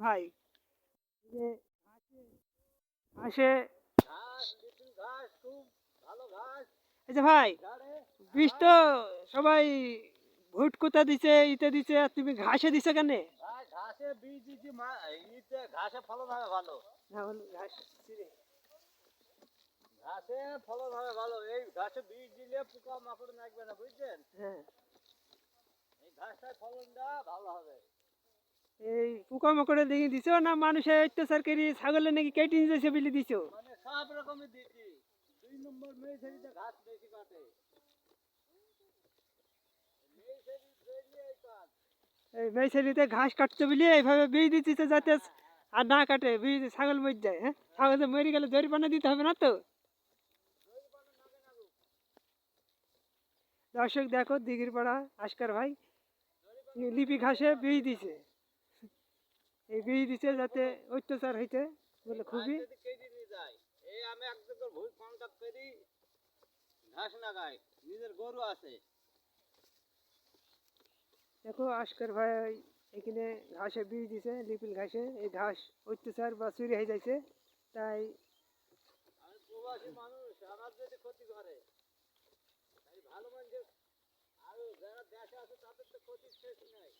ভাই যে ঘাসে ভাই বীজ তো সবাই কোথা দিছে, ইতে দিছে, আর তুমি ঘাসে দিছে কেন? ফলন হবে ভালো ঘাস ফলন হবে ভালো এই ঘাসে বীজ দিলে পোকা মাকড় লাগবে না বুঝছেন হ্যাঁ। এই ঘাসটার ফলনটা ভালো হবে। এই পোকামাকড়ে দেখি দিছো না মানুষের অত্যাচার করি ছাগলে নাকি কেটে নিয়ে যাচ্ছে বলে দিছো? মানে সব দুই নম্বর ঘাস বেশি কাটে। এই ঘাস কাটছে বলে এইভাবে বীজ দিচ্ছে যাতে আর না কাটে বীজ ছাগল মরে যায় হ্যাঁ? ছাগল তো মরে গেলে জরিপানা দিতে হবে না তো? দর্শক দেখো দিঘির পাড়া আজকার ভাই লিপি ঘাসে বীজ দিছে। বীজ দিছে যাতে অত্যাচার হইতে বলে খুবই। যদি কেটে নিয়ে যায় এই আমি একদম ভুল কন্টাক্ট করি ঘাস নিজের গরু আছে। দেখো আজকার ভাই এখানে ঘাসে বীজ দিছে লিপিল ঘাসে। এই ঘাস অত্যাচার বা চুরি হয়ে যাইছে তাই আমি প্রবাসী মানুষ আমার যদি ক্ষতি করে ভালো মানুষের আর যারা দেশে আছে তাদের তো ক্ষতির শেষ নেই।